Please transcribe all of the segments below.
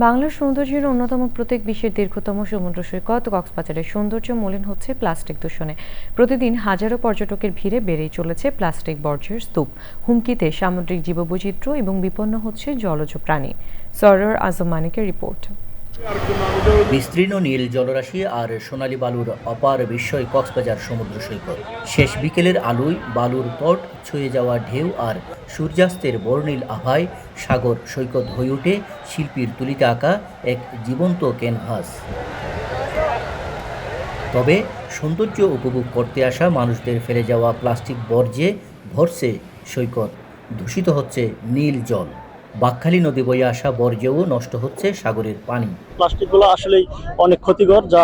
বাংলার সৌন্দর্যের অন্যতম প্রত্যেক বিশ্বের দীর্ঘতম সমুদ্র সৈকত, কক্সবাজারের সৌন্দর্য মলিন হচ্ছে প্লাস্টিক দূষণে। প্রতিদিন হাজারো পর্যটকের ভিড়ে বেড়েই চলেছে প্লাস্টিক বর্জ্যের স্তূপ। হুমকিতে সামুদ্রিক জীববৈচিত্র্য এবং বিপন্ন হচ্ছে জলজ প্রাণী। সরর আজম মানিকের রিপোর্ট। বিস্তীর্ণ নীল জলরাশি আর সোনালী বালুর অপার বিস্ময় কক্সবাজার সমুদ্র সৈকত। শেষ বিকেলের আলোয় বালুর তট ছুঁয়ে যাওয়া ঢেউ আর সূর্যাস্তের বর্ণিল আভায় সাগর সৈকত হয়ে ওঠে শিল্পীর তুলিতে আঁকা এক জীবন্ত ক্যানভাস তবে সৌন্দর্য উপভোগ করতে আসা মানুষদের ফেলে যাওয়া প্লাস্টিক বর্জ্যে ভরছে সৈকত। দূষিত হচ্ছে নীল জল। বাকখালী নদী বয়ে আসা বর্জ্যেও নষ্ট হচ্ছে সাগরের পানি। প্লাস্টিকগুলো আসলেই অনেক ক্ষতিকর যা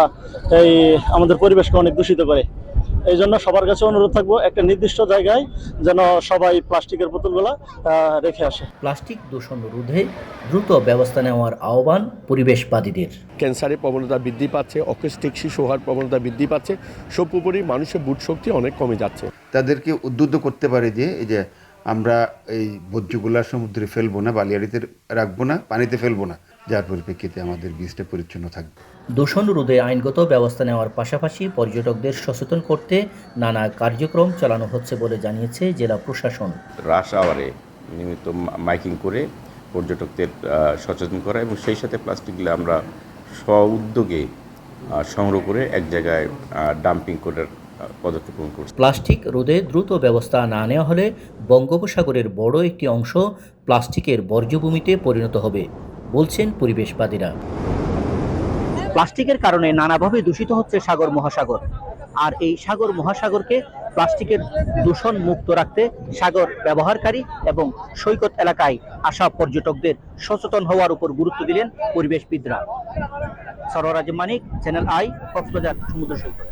এই আমাদের পরিবেশকে অনেক দূষিত করে। এই জন্য সবার কাছে অনুরোধ থাকব একটা নির্দিষ্ট জায়গায় যেন সবাই প্লাস্টিকের বোতলগুলো রেখে আসে। প্লাস্টিক দূষণ রোধে দ্রুত ব্যবস্থা নেওয়ার আহ্বান পরিবেশবাদীদের। ক্যান্সারের প্রবণতা বৃদ্ধি পাচ্ছে অকেস্টিক শিশু হওয়ার প্রবণতা বৃদ্ধি পাচ্ছে সর্বোপরি মানুষের বুট শক্তি অনেক কমে যাচ্ছে। তাদেরকে উদ্বুদ্ধ করতে পারে যে এই যে আমরা এই বর্জ্যগুলা সমুদ্রে ফেলব না বালিয়াড়িতে রাখব না পানিতে ফেলব না যার পরিপ্রেক্ষিতে আমাদের বীজটা পরিচ্ছন্ন থাকবে। দূষণ রোধে আইনগত ব্যবস্থা নেওয়ার পাশাপাশি পর্যটকদের সচেতন করতে নানা কার্যক্রম চালানো হচ্ছে বলে জানিয়েছে জেলা প্রশাসন। রাশ আওয়ারে নিয়মিত মা- মাইকিং করে পর্যটকদের সচেতন করা এবং সেই সাথে প্লাস্টিকগুলো আমরা স্ব উদ্যোগে সংগ্রহ করে এক জায়গায় ডাম্পিং করার পদক্ষেপ গ্রহণ করছি। প্লাস্টিক রোধে দ্রুত ব্যবস্থা না নেওয়া হলে বঙ্গোপসাগরের বড় একটি অংশ প্লাস্টিকের বর্জ্যভূমিতে পরিণত হবে বলছেন পরিবেশবাদীরা। প্লাস্টিকের কারণে নানাভাবে দূষিত হচ্ছে সাগর মহাসাগর। আর এই সাগর মহাসাগরকে প্লাস্টিকের দূষণ মুক্ত রাখতে সাগর ব্যবহারকারী এবং সৈকত এলাকায় আসা পর্যটকদের সচেতন হওয়ার উপর গুরুত্ব দিলেন পরিবেশবিদরা। সররাজ মানিক চ্যানেল আই কক্সবাজার সমুদ্র সৈকত।